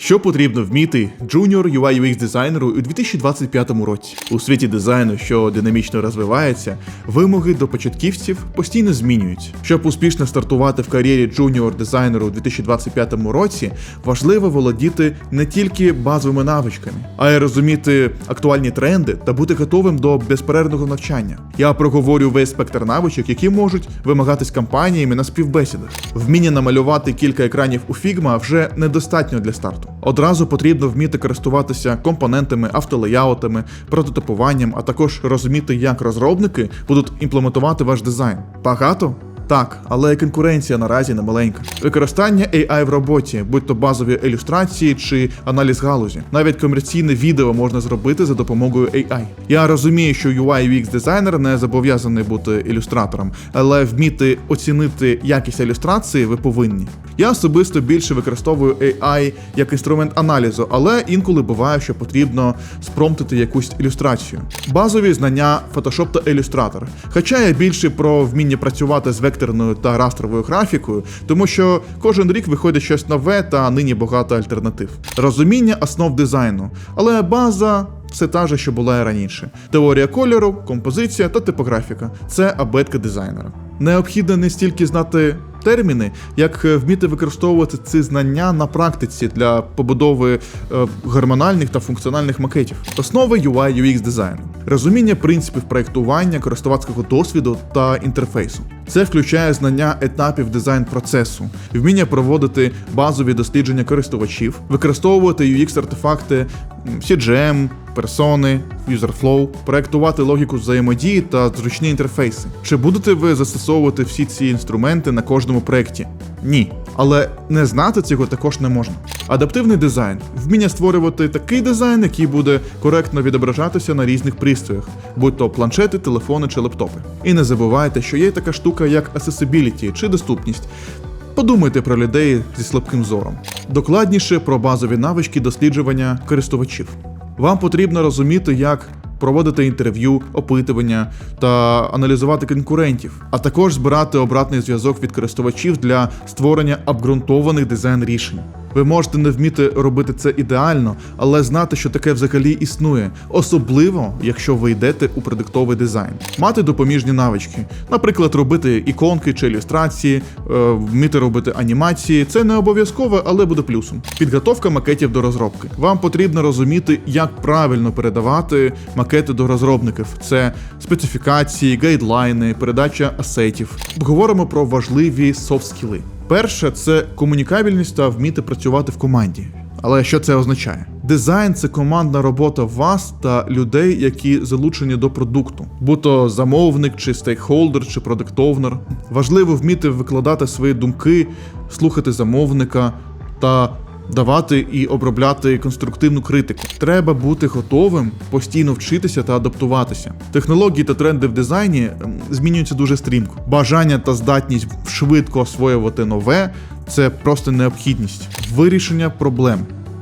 Що потрібно вміти Junior UI UX дизайнеру у 2025 році? У світі дизайну, що динамічно розвивається, вимоги до початківців постійно змінюються. Щоб успішно стартувати в кар'єрі Junior дизайнеру у 2025 році, важливо володіти не тільки базовими навичками, а й розуміти актуальні тренди та бути готовим до безперервного навчання. Я проговорю весь спектр навичок, які можуть вимагатись компаніями на співбесідах. Вміння намалювати кілька екранів у Figma вже недостатньо для старту. Одразу потрібно вміти користуватися компонентами, автолеяутами, прототипуванням, а також розуміти, як розробники будуть імплементувати ваш дизайн. Багато? Так, але конкуренція наразі не маленька. Використання AI в роботі, будь то базові ілюстрації чи аналіз галузі. Навіть комерційне відео можна зробити за допомогою AI. Я розумію, що UI UX дизайнер не зобов'язаний бути ілюстратором, але вміти оцінити якість ілюстрації ви повинні. Я особисто більше використовую AI як інструмент аналізу, але інколи буває, що потрібно спромптити якусь ілюстрацію. Базові знання Photoshop та Illustrator. Хоча я більше про вміння працювати з векторною та растровою графікою, тому що кожен рік виходить щось нове та нині багато альтернатив. Розуміння основ дизайну, але база. Все та же, що була і раніше. Теорія кольору, композиція та типографіка це абетка дизайнера. Необхідно не стільки знати терміни, як е, вміти використовувати ці знання на практиці для побудови е, гормональних та функціональних макетів. Основи UI UX дизайну, розуміння принципів проєктування, користувацького досвіду та інтерфейсу. Це включає знання етапів дизайн процесу, вміння проводити базові дослідження користувачів, використовувати UX-артефакти CGM, персони, UserFlow, проектувати логіку взаємодії та зручні інтерфейси. Чи будете ви застосовувати всі ці інструменти на кожному проєкті? Ні. Але не знати цього також не можна. Адаптивний дизайн вміння створювати такий дизайн, який буде коректно відображатися на різних пристроях, будь то планшети, телефони чи лептопи. І не забувайте, що є така штука, як accessibility чи доступність. Подумайте про людей зі слабким зором. Докладніше про базові навички досліджування користувачів. Вам потрібно розуміти, як проводити інтерв'ю, опитування та аналізувати конкурентів, а також збирати обратний зв'язок від користувачів для створення обґрунтованих дизайн рішень. Ви можете не вміти робити це ідеально, але знати, що таке взагалі існує, особливо якщо ви йдете у продуктовий дизайн. Мати допоміжні навички, наприклад, робити іконки чи ілюстрації, е, вміти робити анімації. Це не обов'язково, але буде плюсом. Підготовка макетів до розробки. Вам потрібно розуміти, як правильно передавати макети до розробників. Це специфікації, гайдлайни, передача асетів. Говоримо про важливі софт-скіли. Перше це комунікабельність та вміти працювати в команді. Але що це означає? Дизайн це командна робота вас та людей, які залучені до продукту, будь то замовник, чи стейкхолдер, чи продуктовнер. Важливо вміти викладати свої думки, слухати замовника та давати і обробляти конструктивну критику. Треба бути готовим постійно вчитися та адаптуватися. Технології та тренди в дизайні ем, змінюються дуже стрімко. Бажання та здатність швидко освоювати нове це просто необхідність. Вирішення проблем.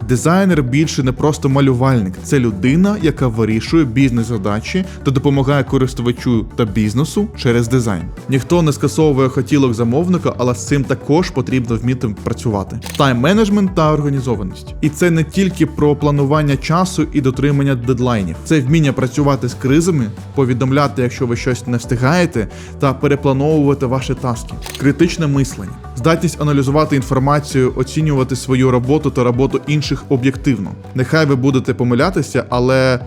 Дизайнер більше не просто малювальник, це людина, яка вирішує бізнес-задачі та допомагає користувачу та бізнесу через дизайн. Ніхто не скасовує хотілок замовника, але з цим також потрібно вміти працювати. Тайм-менеджмент та організованість. І це не тільки про планування часу і дотримання дедлайнів, це вміння працювати з кризами, повідомляти, якщо ви щось не встигаєте, та переплановувати ваші таски. Критичне мислення, здатність аналізувати інформацію, оцінювати свою роботу та роботу інших об'єктивно. Нехай ви будете помилятися, але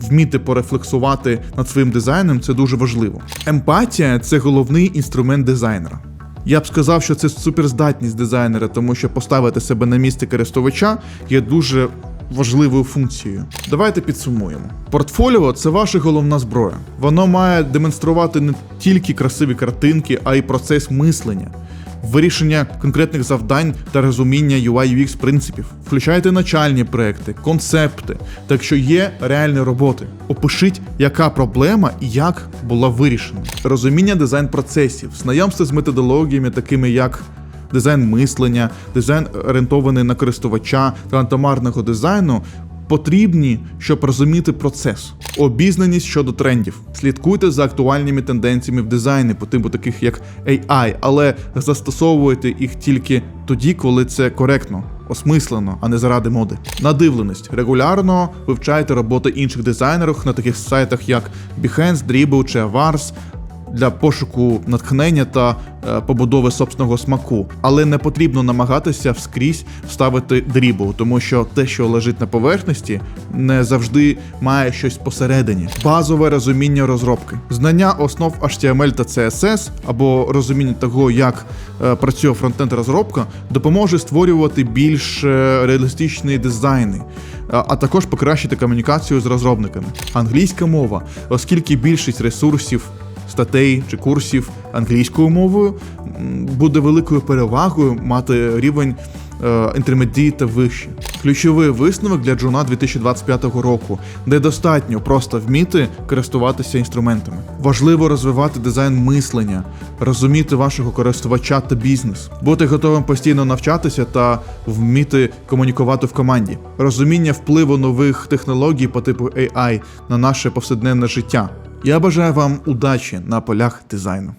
вміти порефлексувати над своїм дизайном це дуже важливо. Емпатія це головний інструмент дизайнера. Я б сказав, що це суперздатність дизайнера, тому що поставити себе на місце користувача є дуже важливою функцією. Давайте підсумуємо. Портфоліо це ваша головна зброя. Воно має демонструвати не тільки красиві картинки, а й процес мислення. Вирішення конкретних завдань та розуміння UI UX принципів. Включайте начальні проекти, концепти. Так якщо є реальні роботи, опишіть, яка проблема і як була вирішена. Розуміння дизайн процесів, знайомство з методологіями, такими як дизайн мислення, дизайн орієнтований на користувача та антомарного дизайну. Потрібні, щоб розуміти процес, обізнаність щодо трендів. Слідкуйте за актуальними тенденціями в дизайні, по типу таких як AI, але застосовуйте їх тільки тоді, коли це коректно. осмислено, а не заради моди. Надивленість. Регулярно вивчайте роботи інших дизайнерів на таких сайтах, як Behance, Dribbble чи Avars, для пошуку натхнення та е, побудови собственного смаку, але не потрібно намагатися вскрізь вставити дрібл, тому що те, що лежить на поверхності, не завжди має щось посередині. Базове розуміння розробки, знання основ HTML та CSS або розуміння того, як е, працює фронтенд розробка, допоможе створювати більш е, реалістичні дизайни. А також покращити комунікацію з розробниками. Англійська мова, оскільки більшість ресурсів статей чи курсів англійською мовою буде великою перевагою мати рівень інтермедії та вище. Ключовий висновок для джуна 2025 року, де достатньо просто вміти користуватися інструментами. Важливо розвивати дизайн мислення, розуміти вашого користувача та бізнес, бути готовим постійно навчатися та вміти комунікувати в команді, розуміння впливу нових технологій по типу AI на наше повсякденне життя. Я бажаю вам удачі на полях дизайну.